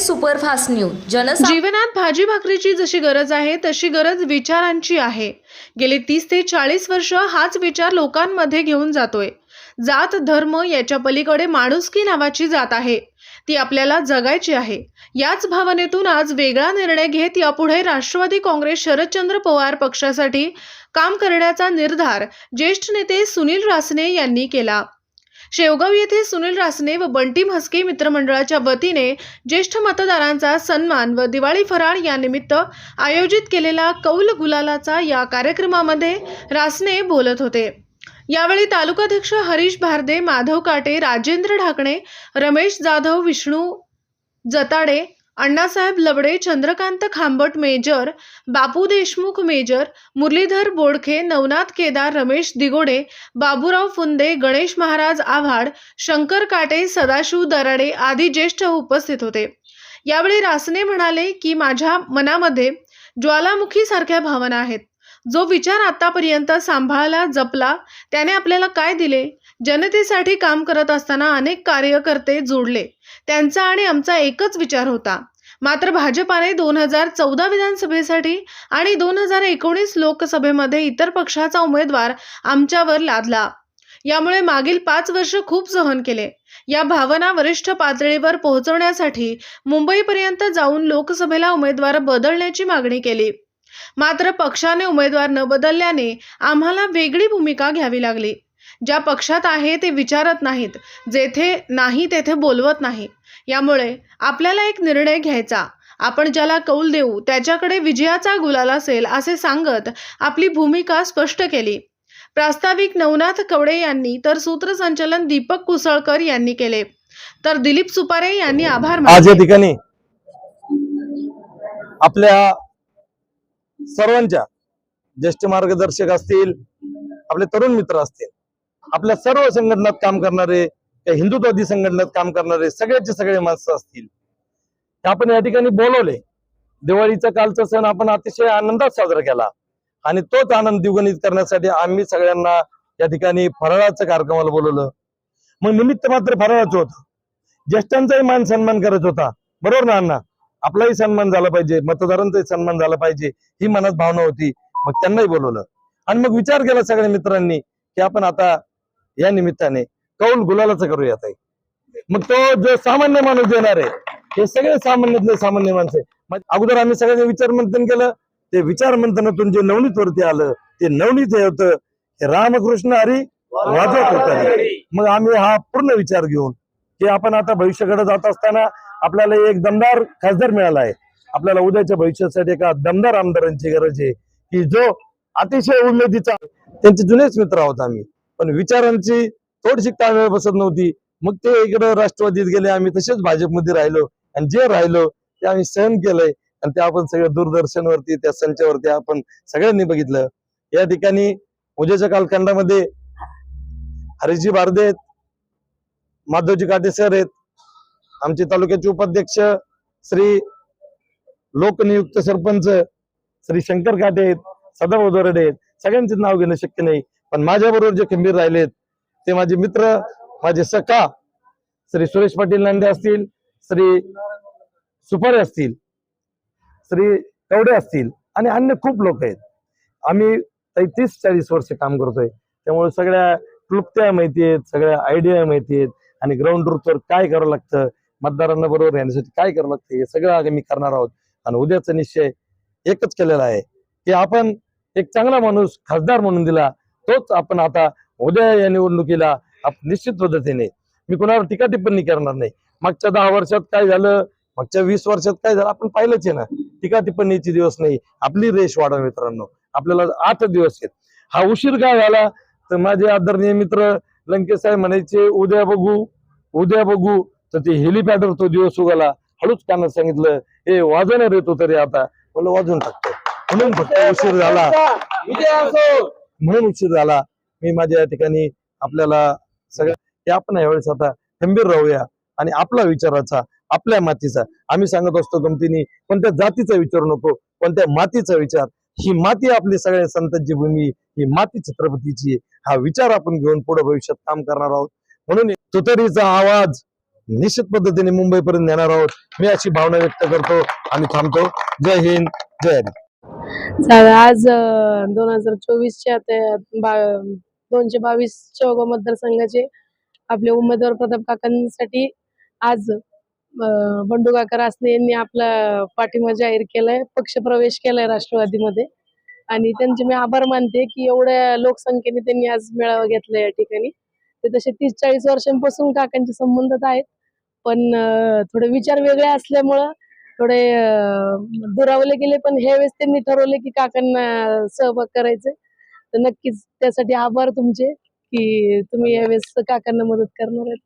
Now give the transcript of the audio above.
Superfast news. जनसा जीवनात भाजी भाकरीची जशी गरज आहे तशी गरज विचारांची आहे. गेले तीस ते चाळीस वर्ष हाच विचार लोकांमध्ये घेऊन जातोय. जात धर्म याच्या पलीकडे माणुसकी नावाची जात आहे. ती आपल्याला जगायची आहे. याच भावनेतून आज वेगळा निर्णय घेत यापुढे राष्ट्रवादी काँग्रेस शरदचंद्र पवार पक्षासाठी काम करण्याचा निर्धार ज्येष्ठ नेते सुनील रासने यांनी केला. शेवगाव येथे सुनील रासने व बंटी म्हस्के मित्रमंडळाच्या वतीने ज्येष्ठ मतदारांचा सन्मान व दिवाळी फराळ यानिमित्त आयोजित केलेला कौल गुलालाचा या कार्यक्रमामध्ये रासने बोलत होते. यावेळी तालुकाध्यक्ष हरीश भारदे माधव काटे राजेंद्र ढाकणे रमेश जाधव विष्णू जताडे अण्णासाहेब लवडे चंद्रकांत खांबट मेजर बापू देशमुख मेजर मुरलीधर बोडखे नवनाथ केदार रमेश दिगोडे बाबूराव फुंदे गणेश महाराज आव्हाड शंकर काटे सदाशिव दराडे आदी ज्येष्ठ उपस्थित होते. यावेळी रासने म्हणाले की माझ्या मनामध्ये ज्वालामुखी सारख्या भावना आहेत. जो विचार आतापर्यंत सांभाळला जपला त्याने आपल्याला काय दिले? जनतेसाठी काम करत असताना अनेक कार्यकर्ते जोडले. त्यांचा आणि आमचा एकच विचार होता. मात्र भाजपाने दोन हजार चौदा विधानसभेसाठी आणि दोन हजार एकोणीस लोकसभेमध्ये इतर पक्षाचा उमेदवार आमच्यावर लादला. यामुळे मागील पाच वर्ष खूप सहन केले. या भावना वरिष्ठ पातळीवर पोहोचवण्यासाठी मुंबईपर्यंत जाऊन लोकसभेला उमेदवार बदलण्याची मागणी केली. मात्र पक्षाने उमेदवार न बदलल्याने आम्हाला वेगळी भूमिका घ्यावी लागली. ज्या पक्षात आहे ते विचारत नाहीत. जेथे नाही तेथे बोलवत नाही. यामुळे आपल्याला एक निर्णय घ्यायचा. आपण ज्याला कौल देऊ त्याच्याकडे विजयाचा गुलाल असेल असे सांगत आपली भूमिका स्पष्ट केली. प्रास्ताविक नवनाथ कवडे यांनी तर सूत्रसंचालन दीपक कुसळकर यांनी केले. तर दिलीप सुपारे यांनी आभार आज या ठिकाणी आपल्या सर्वांच्या ज्येष्ठ मार्गदर्शक असतील आपले तरुण मित्र असतील आपल्या सर्व संघटनात काम करणारे त्या हिंदुत्ववादी संघटनेत काम करणारे सगळ्याचे सगळे माणसं असतील. आपण या ठिकाणी बोलवले. दिवाळीचा कालचा सण आपण अतिशय आनंदात साजरा केला. आणि तोच आनंद द्विगुणित करण्यासाठी आम्ही सगळ्यांना या ठिकाणी फराळाच्या कार्यक्रमाला बोलवलं. मग निमित्त मात्र फराळाचं होतं. ज्येष्ठांचाही मान सन्मान करत होता. बरोबर ना अण्णा? आपलाही सन्मान झाला पाहिजे मतदारांचाही सन्मान झाला पाहिजे ही मनात भावना होती. मग त्यांनाही बोलवलं. आणि मग विचार केला सगळ्या मित्रांनी की आपण आता या निमित्ताने कौल गुलालाचं करूया ताई. मग तो जो सामान्य माणूस देणार आहे हे सगळे सामान्यातले सामान्य माणसं मग अगोदर आम्ही सगळ्यांनी विचार मंथन केलं. ते विचार मंथनातून जे नवनीत वरती आलं ते नवनीत हे होतं. हे रामकृष्ण हरी वाजत होत मग आम्ही हा पूर्ण विचार घेऊन की आपण आता भविष्याकडे जात असताना आपल्याला एक दमदार खासदार मिळाला आहे. आपल्याला उद्याच्या भविष्यासाठी एका दमदार आमदारांची गरज आहे की जो अतिशय उमेदीचा त्यांचे जुनेच मित्र आहोत आम्ही. पण विचारांची थोडीशी ताळमेळ बसत नव्हती. मग ते इकडं राष्ट्रवादीत गेले आम्ही तसेच भाजपमध्ये राहिलो. आणि जे राहिलो ते आम्ही सहन केलंय. आणि ते आपण सगळं दूरदर्शनवरती त्या संचावरती आपण सगळ्यांनी बघितलं. या ठिकाणी उद्याच्या कालखंडामध्ये हरिजी भारदे आहेत माधवजी काटे सर आहेत आमचे तालुक्याचे उपाध्यक्ष श्री लोकनियुक्त सरपंच श्री शंकर काटे आहेत सदाभाऊ दरडे आहेत. सगळ्यांचे नाव घेणं शक्य नाही. पण माझ्याबरोबर जे खंबीर राहिलेत ते माझे मित्र माझे सखा श्री सुरेश पाटील नांदे असतील श्री सुपारे असतील श्री कवडे असतील आणि अन्य खूप लोक आहेत. आम्ही तीस चाळीस वर्ष काम करतोय. त्यामुळे सगळ्या क्लुप्त्या माहिती आहेत सगळ्या आयडिया माहिती आहेत आणि ग्राउंड रूटवर काय करावं लागतं मतदारांना बरोबर येण्यासाठी काय करावं लागतं हे सगळं आम्ही करणार आहोत. आणि उद्याचा निश्चय एकच केलेला आहे की आपण एक चांगला माणूस खासदार म्हणून दिला तोच आपण आता उद्या या निवडणुकीला निश्चित पद्धतीने. मी कोणावर टीका टिप्पणी करणार नाही. मागच्या दहा वर्षात काय झालं? मागच्या वीस वर्षात काय झालं? आपण पाहिलंच आहे ना. टीका टिप्पणीचे दिवस नाही. आपली रेश वाढवा मित्रांनो. आपल्याला आठ दिवस आहेत. हा उशीर काय झाला? तर माझे आदरणीय मित्र लंकेश साहेब म्हणायचे उद्या बघू उद्या बघू. तर ते हेलिपॅडवर तो दिवस उगाला. हळूच कानात सांगितलं हे वाजवणार येतो तरी आता. म्हणलं वाजवून टाकतो. म्हणून फक्त उशीर झाला. म्हणून उशीर झाला. मी माझ्या या ठिकाणी आपल्याला सगळं आपण यावेळेस आता खंबीर राहूया आणि आपला विचाराचा आपल्या मातीचा. आम्ही सांगत असतो गमतीने कोणत्या जातीचा विचार नको कोणत्या मातीचा विचार. ही माती आपली सगळ्या संतांची भूमी ही माती छत्रपतीची हा विचार आपण घेऊन पुढे भविष्यात काम करणार आहोत. म्हणून तुतरीचा आवाज निश्चित पद्धतीने मुंबईपर्यंत नेणार आहोत. मी अशी भावना व्यक्त करतो आणि थांबतो. जय हिंद जय हरी आज दोन हजार चोवीसच्या दोनशे बावीस शेवगाव मतदारसंघाचे आपले उमेदवार प्रताप काकांसाठी आज बंडू काका रासने यांनी आपला पाठिंबा जाहीर केलाय पक्ष प्रवेश केलाय राष्ट्रवादीमध्ये. आणि त्यांचे मी आभार मानते की एवढ्या लोकसंख्येने त्यांनी आज मेळावा घेतला या ठिकाणी. ते तसे तीस चाळीस वर्षांपासून काकांचे संबंधात आहेत. पण थोडे विचार वेगळे असल्यामुळं थोडे दुरावले गेले. पण ह्या वेळेस त्यांनी ठरवले की काकांना सहभाग करायचे तर नक्कीच त्यासाठी आभार तुमचे की तुम्ही यावेळेस काकांना मदत करणार आहेत.